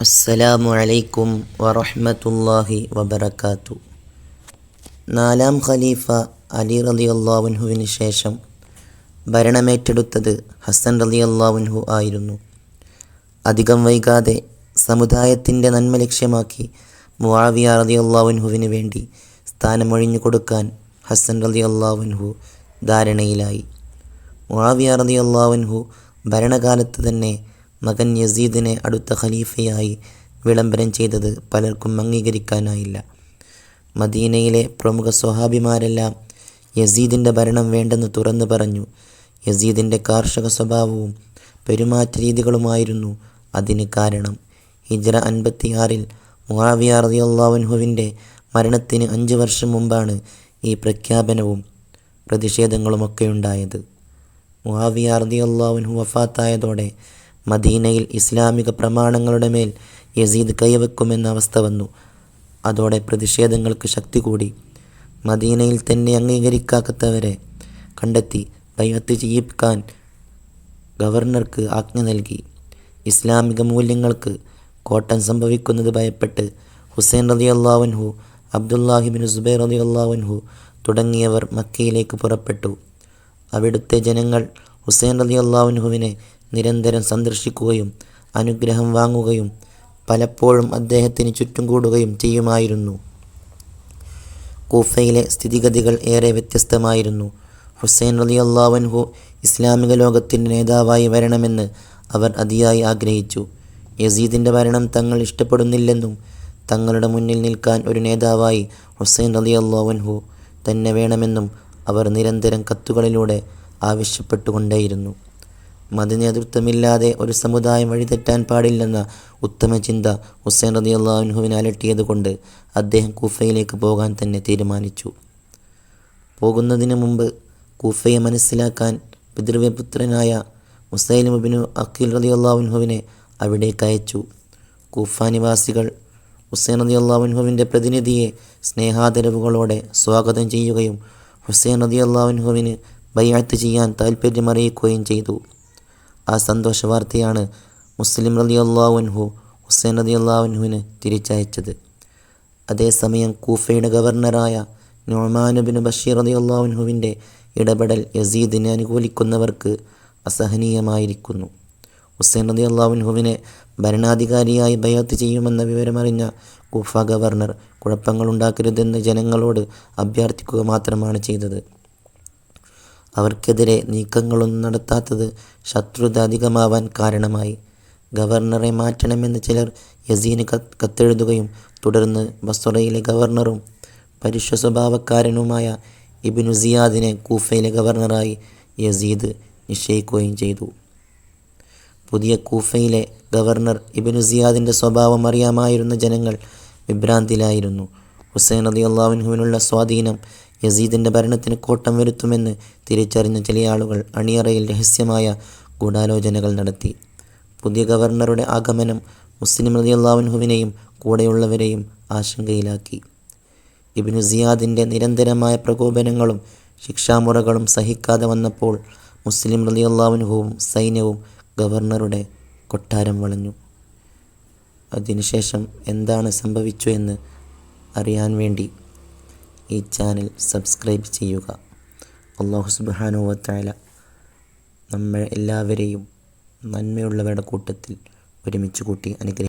അസ്സലാമു അലൈക്കും വറഹ്മത്തുള്ളാഹി വബറകാത്തു. നാലാം ഖലീഫ അലി റളിയല്ലാഹുവിന് ശേഷം ഭരണമേറ്റെടുത്തത് ഹസൻ റളിയല്ലാഹുൻഹു ആയിരുന്നു. അധികം വൈകാതെ സമുദായത്തിന്റെ നന്മ ലക്ഷ്യമാക്കി മുആവിയ റളിയല്ലാഹുവിന് വേണ്ടി സ്ഥാനമൊഴിഞ്ഞു കൊടുക്കാൻ ഹസൻ റളിയല്ലാഹുൻഹു ധാരണയിലായി. മുആവിയ റളിയല്ലാഹുൻഹു ഭരണകാലത്ത് തന്നെ മകൻ യസീദിനെ അടുത്ത ഖലീഫയായി വിളംബരം ചെയ്തത് പലർക്കും അംഗീകരിക്കാനായില്ല. മദീനയിലെ പ്രമുഖ സ്വഹാബിമാരെല്ലാം യസീദിന്റെ ഭരണം വേണ്ടെന്ന് തുറന്നു പറഞ്ഞു. യസീദിന്റെ കാർഷക സ്വഭാവവും പെരുമാറ്റ രീതികളുമായിരുന്നു അതിന് കാരണം. ഹിജ്ര അൻപത്തിയാറിൽ മുആവിയ റളിയല്ലാഹുവിന്റെ മരണത്തിന് അഞ്ച് വർഷം മുമ്പാണ് ഈ പ്രഖ്യാപനവും പ്രതിഷേധങ്ങളുമൊക്കെ ഉണ്ടായത്. മുആവിയ റളിയല്ലാഹുവിൻഹു വഫാത്തായതോടെ മദീനയിൽ ഇസ്ലാമിക പ്രമാണങ്ങളുടെ മേൽ യസീദ് കൈവെക്കുമെന്ന അവസ്ഥ വന്നു. അതോടെ പ്രതിഷേധങ്ങൾക്ക് ശക്തി കൂടി. മദീനയിൽ തന്നെ അംഗീകരിക്കാത്തവരെ കണ്ടെത്തി ബൈഅത്ത് ചെയ്യിപ്പിക്കാൻ ഗവർണർക്ക് ആജ്ഞ നൽകി. ഇസ്ലാമിക മൂല്യങ്ങൾക്ക് കോട്ടം സംഭവിക്കുന്നത് ഭയപ്പെട്ട് ഹുസൈൻ റതി അള്ളാവൻഹു അബ്ദുല്ലാഹിബിൻ സുബൈർ റതി അള്ളാവൻഹു തുടങ്ങിയവർ മക്കയിലേക്ക് പുറപ്പെട്ടു. അവിടുത്തെ ജനങ്ങൾ ഹുസൈൻ റതി അള്ളാഹുൻഹുവിനെ നിരന്തരം സന്ദർശിക്കുകയും അനുഗ്രഹം വാങ്ങുകയും പലപ്പോഴും അദ്ദേഹത്തിന് ചുറ്റും കൂടുകയും ചെയ്യുമായിരുന്നു. കൂഫയിലെ സ്ഥിതിഗതികൾ ഏറെ വ്യത്യസ്തമായിരുന്നു. ഹുസൈൻ അലി അള്ളാവൻഹു ഇസ്ലാമിക ലോകത്തിന്റെ നേതാവായി വരണമെന്ന് അവർ അതിയായി ആഗ്രഹിച്ചു. യസീദിന്റെ ഭരണം തങ്ങൾ ഇഷ്ടപ്പെടുന്നില്ലെന്നും തങ്ങളുടെ മുന്നിൽ നിൽക്കാൻ ഒരു നേതാവായി ഹുസൈൻ അലി അള്ളാവൻഹു തന്നെ വേണമെന്നും അവർ നിരന്തരം കത്തുകളിലൂടെ ആവശ്യപ്പെട്ടുകൊണ്ടേയിരുന്നു. മതനേതൃത്വമില്ലാതെ ഒരു സമുദായം വഴിതെറ്റാൻ പാടില്ലെന്ന ഉത്തമ ചിന്ത ഹുസൈൻ റതി അള്ളാഹുവിനെ അലട്ടിയതുകൊണ്ട് അദ്ദേഹം കൂഫയിലേക്ക് പോകാൻ തന്നെ തീരുമാനിച്ചു. പോകുന്നതിന് മുമ്പ് കൂഫയെ മനസ്സിലാക്കാൻ പിതൃവ്യപുത്രനായ മുസൈലിമുബിനു അഖിൽ റതി അള്ളാഹുവിനെ അവിടേക്ക് അയച്ചു. കൂഫ നിവാസികൾ ഹുസൈൻ റതി അള്ളാഹുവിന്റെ പ്രതിനിധിയെ സ്നേഹാദരവുകളോടെ സ്വാഗതം ചെയ്യുകയും ഹുസൈൻ റതി അള്ളാഹുവിന് ബയ്യാത്ത് ചെയ്യാൻ താൽപ്പര്യമറിയിക്കുകയും ചെയ്തു. ആ സന്തോഷ വാർത്തയാണ് മുസ്ലിം റലി അള്ളാഹുൻഹു ഹുസൈൻ റലി അള്ളാഹുൻഹുവിന് തിരിച്ചയച്ചത്. അതേസമയം കൂഫയുടെ ഗവർണറായ നൊമാനുബിന് ബഷീർ റലി അള്ളാഹുൻഹുവിന്റെ ഇടപെടൽ യസീദിനെ അനുകൂലിക്കുന്നവർക്ക് അസഹനീയമായിരിക്കുന്നു. ഹുസൈൻ റലി അള്ളാഹുൻഹുവിനെ ഭരണാധികാരിയായി ബയാത്ത് ചെയ്യുമെന്ന വിവരമറിഞ്ഞ കൂഫ ഗവർണർ കുഴപ്പങ്ങളുണ്ടാക്കരുതെന്ന് ജനങ്ങളോട് അഭ്യർത്ഥിക്കുക മാത്രമാണ് ചെയ്തത്. അവർക്കെതിരെ നീക്കങ്ങളൊന്നും നടത്താത്തത് ശത്രുത അധികമാവാൻ കാരണമായി. ഗവർണറെ മാറ്റണമെന്ന് ചിലർ യസീന് കത്തെഴുതുകയും തുടർന്ന് ബസ്വറയിലെ ഗവർണറും പരുഷ സ്വഭാവക്കാരനുമായ ഇബിനുസിയാദിനെ കൂഫയിലെ ഗവർണറായി യസീദ് നിശ്ചയിക്കുകയും ചെയ്തു. പുതിയ കൂഫയിലെ ഗവർണർ ഇബ്നു സിയാദിന്റെ സ്വഭാവം അറിയാമായിരുന്ന ജനങ്ങൾ വിഭ്രാന്തിയിലായിരുന്നു ഹുസൈൻ റളിയല്ലാഹു അള്ളാഹുവിനുള്ള സ്വാധീനം യസീദിന്റെ ഭരണത്തിന് കോട്ടം വരുത്തുമെന്ന് തിരിച്ചറിഞ്ഞ ചില ആളുകൾ അണിയറയിൽ രഹസ്യമായ ഗൂഢാലോചനകൾ നടത്തി. പുതിയ ഗവർണറുടെ ആഗമനം മുസ്ലിം റതി അള്ളാഹുവിനെയും കൂടെയുള്ളവരെയും ആശങ്കയിലാക്കി. ഇബിനു സിയാദിന്റെ നിരന്തരമായ പ്രകോപനങ്ങളും ശിക്ഷാമുറകളും സഹിക്കാതെ വന്നപ്പോൾ മുസ്ലിം റതി അള്ളാഹുനുഹുവും സൈന്യവും ഗവർണറുടെ കൊട്ടാരം വളഞ്ഞു. അതിനുശേഷം എന്താണ് സംഭവിച്ചു എന്ന് അറിയാൻ വേണ്ടി ഈ ചാനൽ സബ്സ്ക്രൈബ് ചെയ്യുക. അള്ളാഹു സുബാനുവത്തായ നമ്മൾ എല്ലാവരെയും നന്മയുള്ളവരുടെ കൂട്ടത്തിൽ ഒരുമിച്ച് കൂട്ടി അനുഗ്രഹിക്കും.